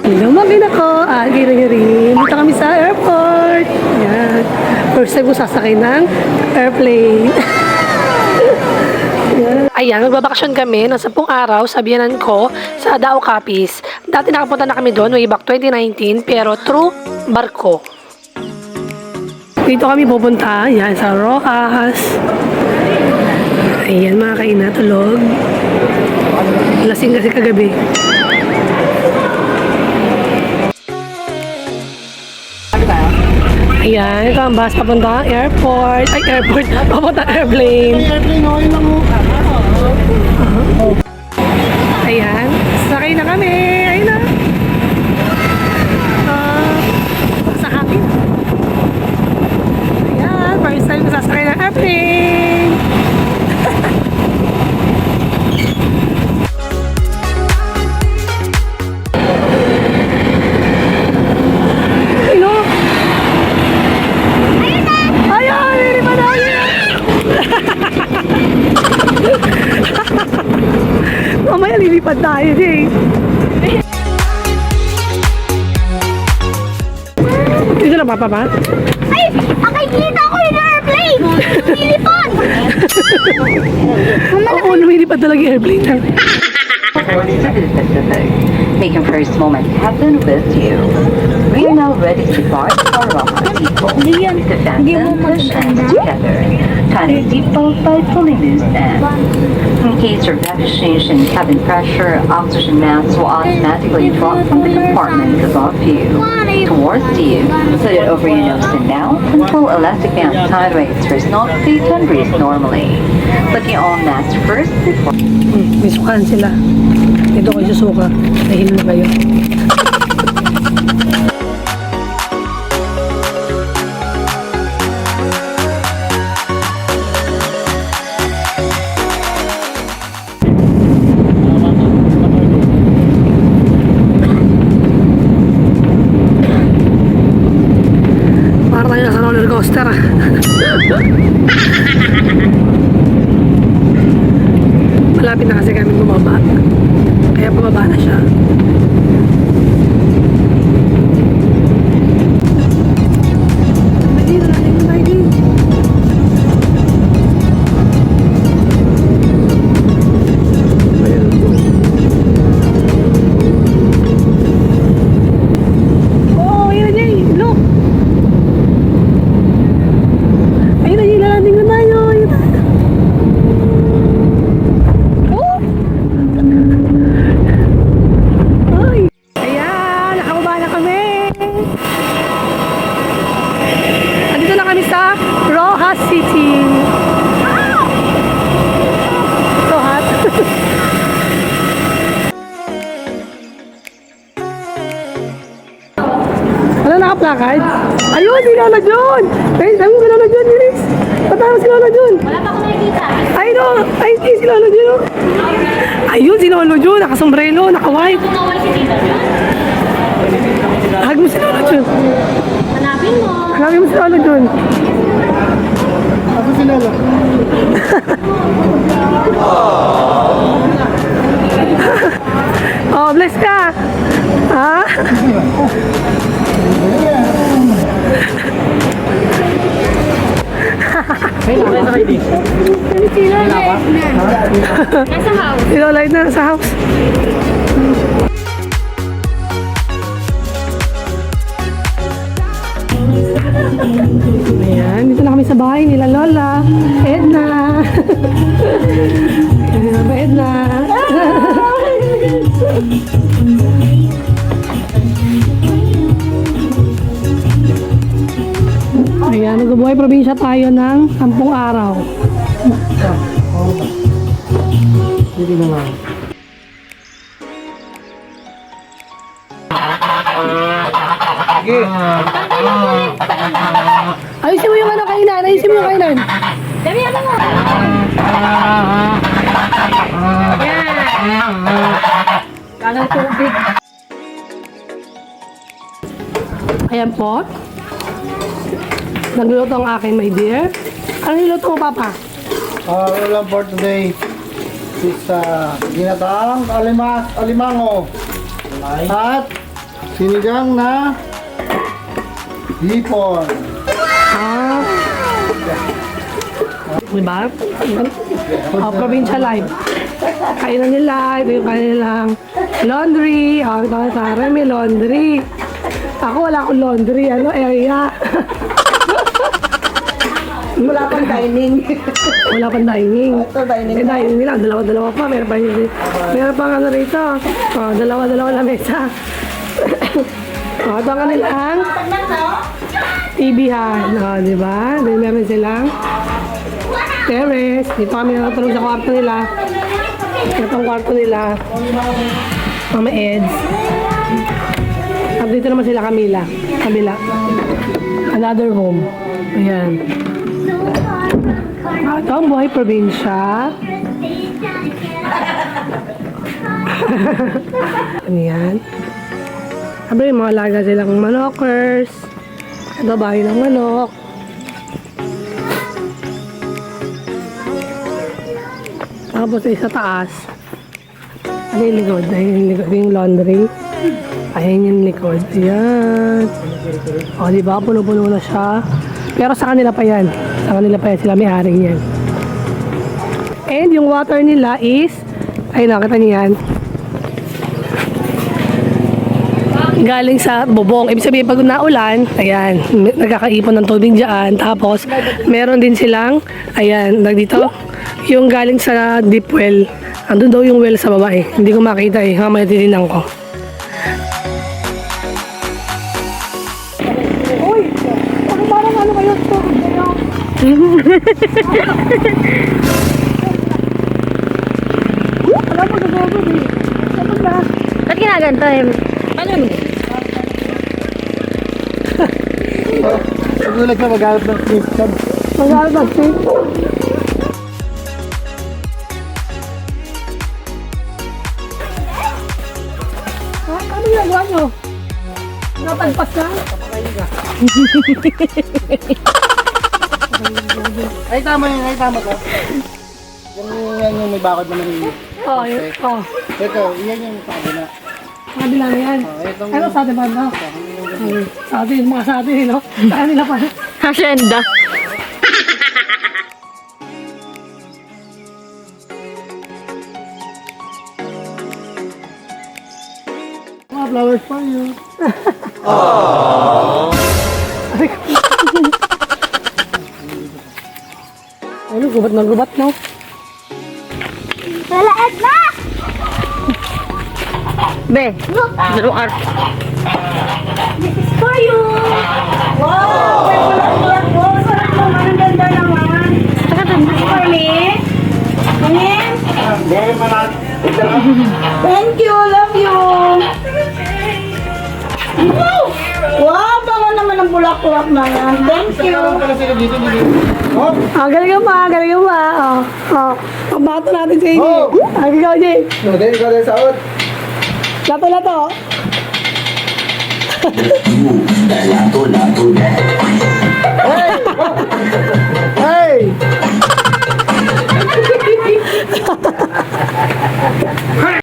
Lumagin ako, agi na rin. Dito kami sa airport. Ayan. First time ko sasakay ng airplane. Ayan. Ayan, magbabakasyon kami ng 10 araw sa biyanan ko sa Dao Capiz. Dati nakapunta na kami doon way back 2019 pero through barko. Dito kami pupunta, yan sa Rojas. Ayan mga kaina, tulog. Lasing kasi kagabi. Ayan, ito ang bus papunta airport. Ay, airport. Papunta airplane. Ayan, sakay na kami. Tayo, Jay. Dito na papa ba? Ay! Nakikita ko yung airplane! Lilipad! Oo, lumilipad talaga yung airplane. Making first moment happen with you. We are now ready to depart for Rojas Depot. Hindi yan. The Hindi mo push ends together. Time to seatbelt by pulling loose ends. In case of exchange in cabin pressure, oxygen masks will automatically drop from the compartment above you towards you. Put it over your nose and mouth and pull elastic band sideways for snout feet and breathe normally. Put your own mask first before Hmm, may sukaan sila. Dito kayo susuka. Dahil na kayo. Naka-placard? Ayun, si Lola John! Ay, dami si Lola John, Iris! Patama si Lola John! Wala pa ako nakikita. Ay, no! Ay, di, si Lola John! oh. Ayun, si Lolo John! Nakasombrero, naka-white! Tumawal si Tita. Hag mo si Lola John! Hanapin mo. Hanapin mo si Lola John! Nasa house. Si Lola na sa house. Ayan, dito na kami sa bahay nila Lola. Edna. Ayan, ba Edna? Ayan, nagbubuhay probinsya tayo ng 10 araw. Hindi naman. Sige. Ayusin mo yung ano kainan, ayusin mo yung kainan. Dami ano mo. Kalang tubig. Ayan po. Nagluto ang akin, my dear. Ano niluto mo, Papa? Ah, ulam for today uh, ginataang alimas, alimango. At Sinigang na hipon. Ah. Diba? Oh, provincial life. Kainan nila, ito yung kanilang laundry. Oh, ito sa may laundry. Ako wala akong laundry, ano, area. Wala pang dining. Wala pang dining. Ito dining. Eh, dining nila, dalawa-dalawa pa. Meron pa yun. Meron pa ano rito. Oh, dalawa-dalawa na mesa. oh, ito ang kanilang TV-han. Oh, di ba? Then meron silang terrace. Dito kami nakatulog sa kwarto nila. Ito ang kwarto nila. Mama Eds. At dito naman sila Camila. Kabila. Another home. Ayan. Ah, ito ang buhay probinsya. ano yan? Sabi mga alaga silang manokers. Bahay ng manok. Tapos ay sa taas. Ano yung likod? Ayun yung likod. Yung laundry. Ayun yung likod. Ayan. O, di ba? Puno-puno na siya. Pero sa kanila pa yan. Sa kanila pa. Sila may hari yan. And yung water nila is, ay nakita niyo yan. Galing sa bubong. Ibig sabihin, pag naulan, ayan, nagkakaipon ng tubig dyan. Tapos, meron din silang, ayan, nag dito, yung galing sa deep well. Andun daw yung well sa baba eh. Hindi ko makita eh. Mamaya titignan ko. Alam mo, nagagod eh. Ano ba? Ba't ginaganto eh? Ano yun? Nagulat na maghanap ng system. Mag-aaral ba? Ha? Ano ginagawa nyo? Napagpas ka? Ay, tama yun. Ay, tama ka. Yung yan yung may bakod na narinig. Oo, oh, yun. Oh. Ito, yan yung sabi na. Sabi lang yan. Oh, itong Ano sa atin ba? No? Ay, Sa atin, mga sa atin, no? Sa kanila pa. Hacienda. mga flowers pa yun. Ano, gubat na gubat, no? Wala, Edna! Be, dulu ar. This is for you! Wow! May bulat-bulat po. Sarap naman. Ang ganda naman. Saka this is for me. Amen? Thank you. Love you. Wow! Wow! Bulak-bulak na yan. Thank you. Oh, Ah, galing ka pa, galing ka pa. Oh, oh. Pambato natin si AJ. Oh! Ang ikaw, AJ. no, din ka din saot. Lato, lato. Hey! This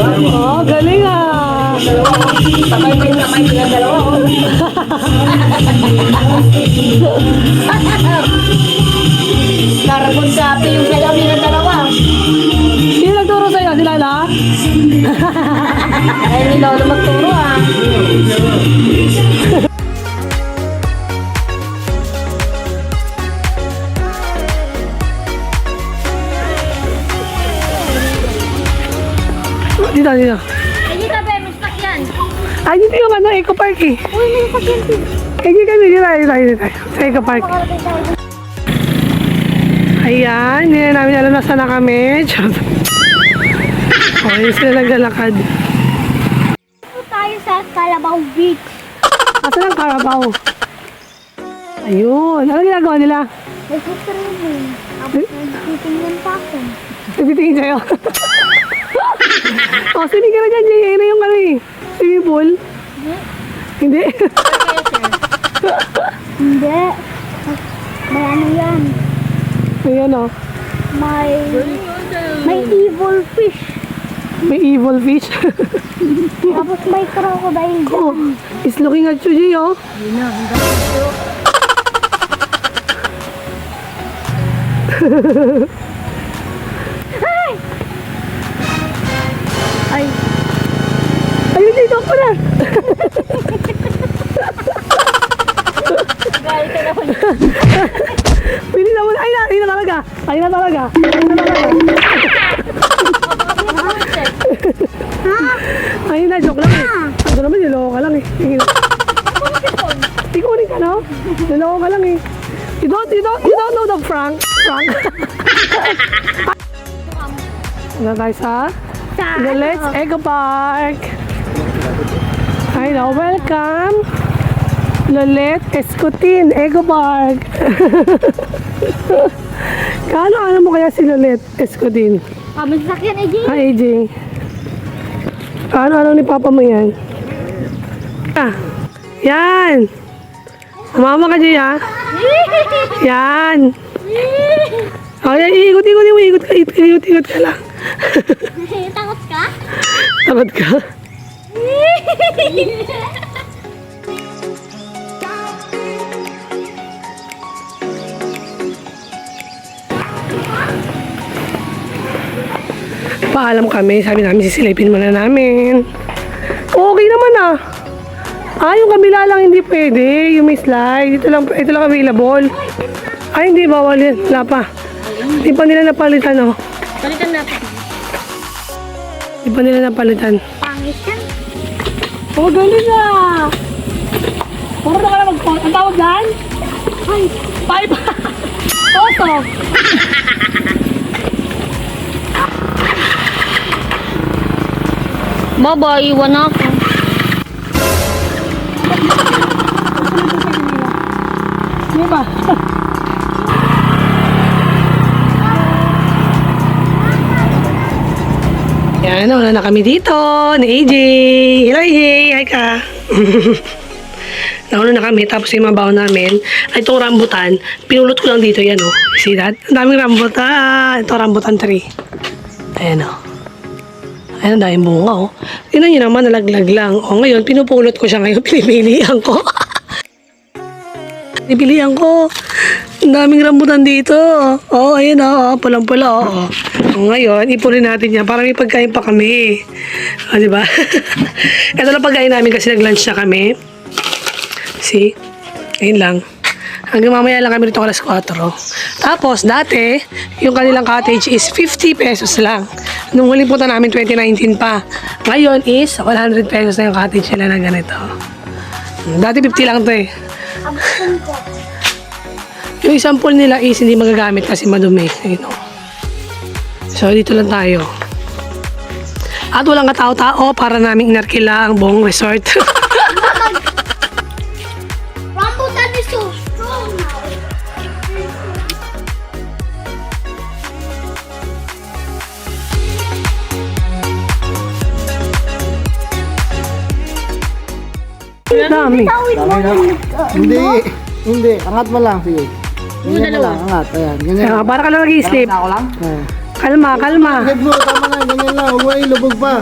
Oh, galing ah. Sabay pa yung kamay sila dalawa. oh. Carbon copy yung sayaw nila dalawa. Sino nagturo sa'yo? Si Lala? Ay, ni Lolo magturo ah. Dito, dito. Ay, ka ba, may sakyan. Ay, dito yung ano, Eco Park eh. Uy, may sakyan din. Eh, dito tayo, dito tayo, dito tayo. Sa Eco Park. Ayan, hindi na namin alam na saan na kami. Charot. Okay, sila naglalakad. Dito tayo sa Calabaw Beach. Asan ang Carabao? Ayun, ano ginagawa nila? Nagsistrimming. Tapos nagtitingnan pa ako. Nagtitingin sa'yo. oh, swimming ka na dyan, Jay. Ayun na yung ano eh. Swimming pool. Hindi. Hindi. May ano yan. Ayan oh. May... May evil fish. May evil fish. Tapos may crocodile dyan. oh, is looking at you, Jay, oh. Ay! Ayun na talaga. Ayun na talaga. Ayun na, joke lang eh. Ano naman, niloko ka lang eh. Sige na. Ikunin ka, no? Niloko ka lang eh. You don't, you don't, you don't know the Frank? Frank? Ano tayo sa? The Let's Eco Park. Hi now, welcome. Lolet Escutin, Eco Park. Kaano ano mo kaya si Lolet Escutin? Ah, may sakyan Jay. Ha, AJ? Kaano ano ni Papa mo yan? Ah, yan. Mama ka dyan, ha? Yan. Oh, yan, ikot, ikot, ikot, ikot ka, ikot, ikot, ikot ka lang. Takot ka? Takot ka? Paalam kami, sabi namin sisilipin muna namin. Okay naman ah. Ah, yung kabila lang hindi pwede. Yung may slide. Ito lang, ito lang available. Ay, hindi. Bawal yan. Wala pa. Hindi pa nila napalitan, oh. Balikan natin. Hindi pa nila napalitan. Pangit yan. Oh, galing ah! Puro na ka na mag Ang tawag dyan? Ay, Five! Oto! Baba, iwan ako. Di ba? Yan, nauna na kami dito ni AJ. Hello AJ, hi ka. nauna na kami, tapos yung mga baon namin, ay itong rambutan, pinulot ko lang dito yan oh. See that? Ang daming rambutan. Ito rambutan tree. Ayan oh. Ayan, daming bunga oh. Tingnan nyo naman, nalaglag lang. O ngayon, pinupulot ko siya ngayon, pinipilihan ko. Pinipilihan ko. Ang daming rambutan dito. Oh, ayun oh, oh, pulang-pula oh. oh. O, ngayon, ipunin natin yan para may pagkain pa kami. O, di ba? Ito lang pagkain namin kasi nag-lunch na kami. See? Ayun lang. Hanggang mamaya lang kami rito alas 4. Tapos, dati, yung kanilang cottage is 50 pesos lang. Nung huling punta namin, 2019 pa. Ngayon is 100 pesos na yung cottage nila na ganito. Dati 50 lang to eh. Yung isang pool nila is hindi magagamit kasi madumi. Oh. So, dito lang tayo. At walang katao-tao para naming inarkila ang buong resort. Dami. Tawid mo Hindi. Hindi. Angat mo lang. Sige. Ganyan mo lang. Angat. Ayan. Ganyan. Kaya para ka lang nag-sleep. Ayan. Kalma, kalma. Head mo, tama na, ganyan lang. Huwag mo ilubog pa.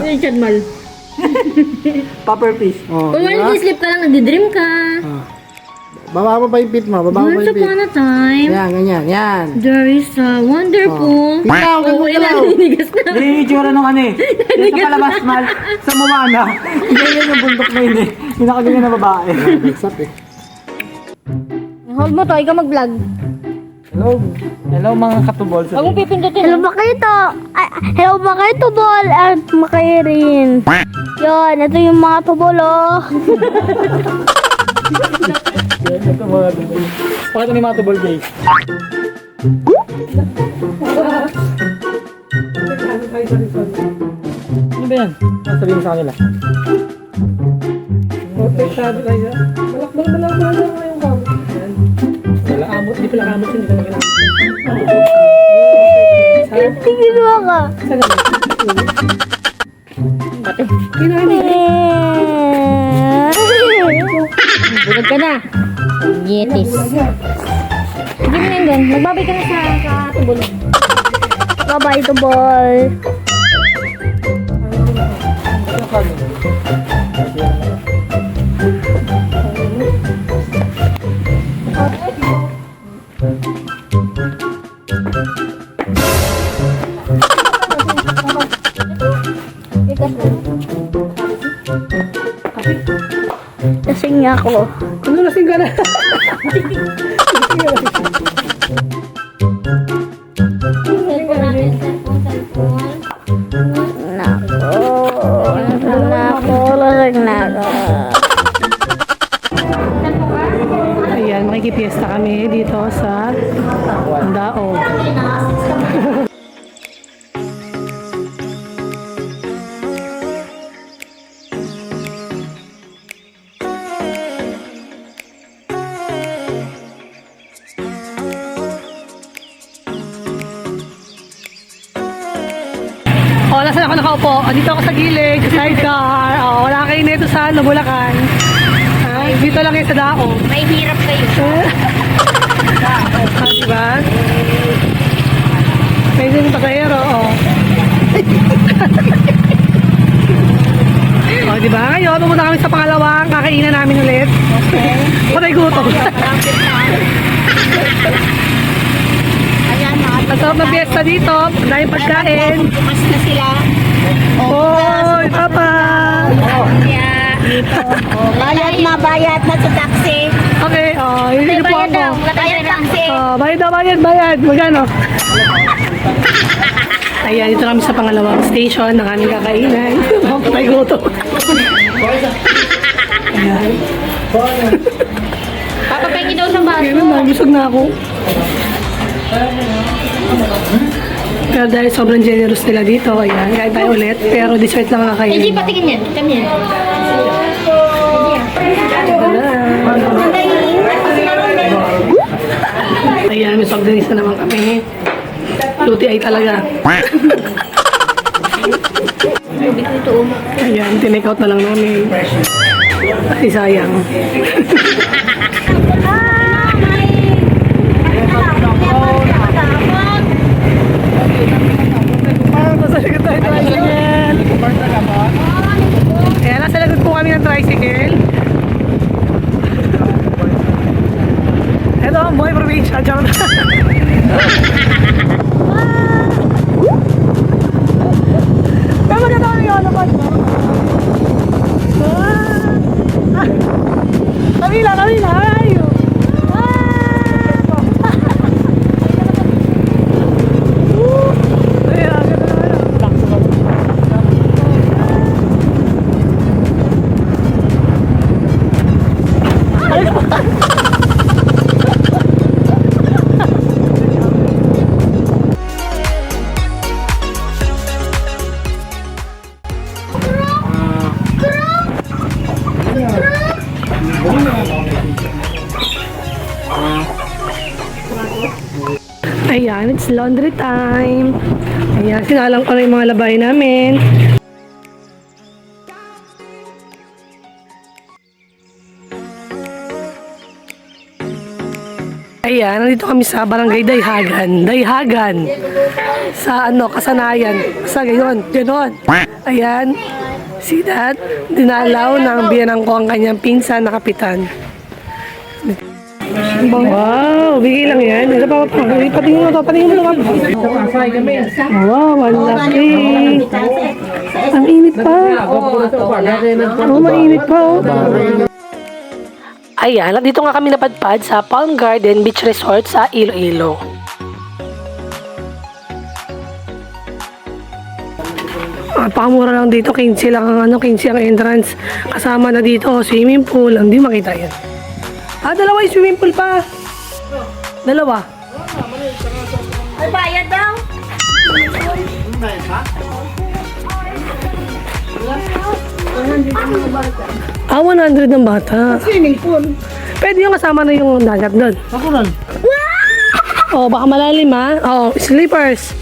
Pupper fish. Oh, Kung wala sleep ka lang, nagdi-dream ka. Baba mo pa yung feet mo, baba mo pa Once yung feet. upon a time, Yan, ganyan, yan. there is a wonderful... Ikaw, Oh, ikaw. ninigas na. Hindi yung itsura nung ano eh. Yung sa palabas, mal, sa Moana. Hindi yun yung bundok na yun eh. Yung nakaganyan na babae. Bagsap eh. Hold mo to, ikaw mag-vlog. Hello. Hello mga katubol. Huwag mong pipindutin. Hello ba kayo to? Ay, hello ba kayo tubol? At makairin. Yon, ito yung mga tubol oh. Ito mga tubol. Pakita ni mga tubol guys. Ano ba yan? Ano sabihin sa kanila? Okay, sabi kayo. Balak, balak yung kamot. Ayan. Wala kamot, hindi pala kamot yun, hindi pala kamot. Tingin mo ka. Bulog ka na. Yetis. Sige mo yun doon. Magbabay ka na sa, sa tubol. Bye-bye tubol. Lasing ako. Ano lasing Oh, nasaan ako nakaupo? Dito ako sa gilid, sa sidecar. Oh, wala kayo nito sa ano, Bulacan. Ah, dito lang kayo sa Daog. May hirap kayo. Ah, diba? May din pasahero, oh. oh, diba? Ngayon, pumunta kami sa pangalawang kakainan namin ulit. Okay. Patay gutom. Masarap na fiesta dito. Dahil pagkain. Bukas na sila. Oy, papa! Bayad na, bayad na sa taxi. Okay, oh, yun po ako. Bayad taxi. Oh, bayad na, bayad, bayad. Magkano? Ayan, dito kami sa pangalawang station ng aming kakainan. Patay gutom. Ayan. Papapengin daw sa baso. Ganun na, busog na ako. Pero dahil sobrang generous nila dito, ayan, kain tayo ulit. Pero dessert lang ang Hindi, kakainin. patingin yan. Kami yan. Ayan, may soft drinks na naman kami. Luti ay talaga. Ayan, tinake out na lang namin. Kasi sayang. Nasa likod tayo tricycle. Ayan, nasa likod po kami ng tricycle. Ito ang buhay probinsya. Charot. Pero maganda kami yung ano pa. Kabila, Laundry time. Ayan, sinalang ko na yung mga labay namin. Ayan, nandito kami sa barangay Dayhagan. Dayhagan. Sa ano, kasanayan. Sa gayon, ganon. Ayan. See that? Dinalaw ng biyanang ko ang kanyang pinsan na kapitan. Wow, bigay lang yan. Isa pa pa. Patingin mo to, patingin mo to. Wow, ang laki. Ang init pa. Oo, mainit pa. Oh. Ayan, nandito nga kami napadpad sa Palm Garden Beach Resort sa Iloilo. Napakamura lang dito, 15 lang ang ano, 15 ang entrance. Kasama na dito, swimming pool, hindi makita yan. Ah, dalawa yung swimming pool pa. Dalawa. Ay, bayad daw. Ah, 100 ng bata. Swimming pool. Pwede yung kasama na yung dagat doon. Ako rin. Oh, baka malalim ha. Oh, slippers.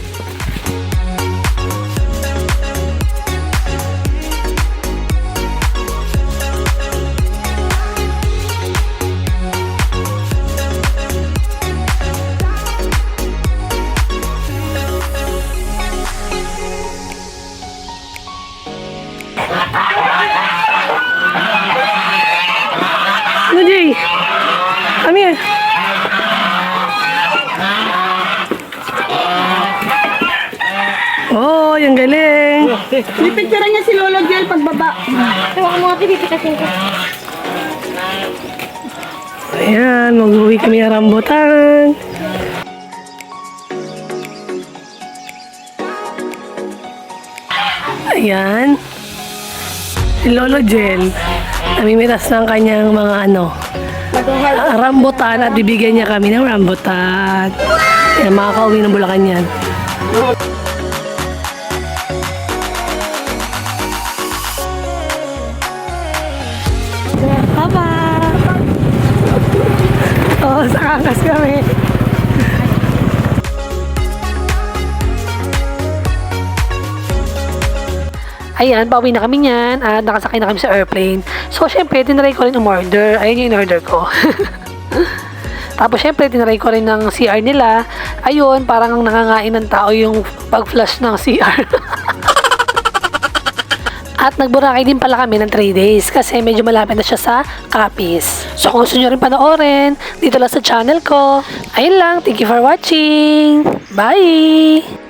Oh, yung galing. Pipicturean niya si Lolo Jel pagbaba. Tawa ko mga pipipitasin ko. Ayan, mag-uwi kami ng rambutan. Ayan. Si Lolo Jel, namimitas ng kanyang mga ano, rambutan at bibigyan niya kami ng rambutan. Ayan, makakauwi ng Bulacan yan. Oo, sa kakas kami. Ayan, pauwi na kami niyan at nakasakay na kami sa airplane. So, syempre, tinry ko rin umorder. Ayun yung in-order ko. Tapos, syempre, tinry ko rin ng CR nila. Ayun, parang ang nangangain ng tao yung pag-flush ng CR. At nagburakay din pala kami ng 3 days kasi medyo malapit na siya sa Capiz. So kung gusto nyo rin panoorin, dito lang sa channel ko. Ayun lang, thank you for watching. Bye!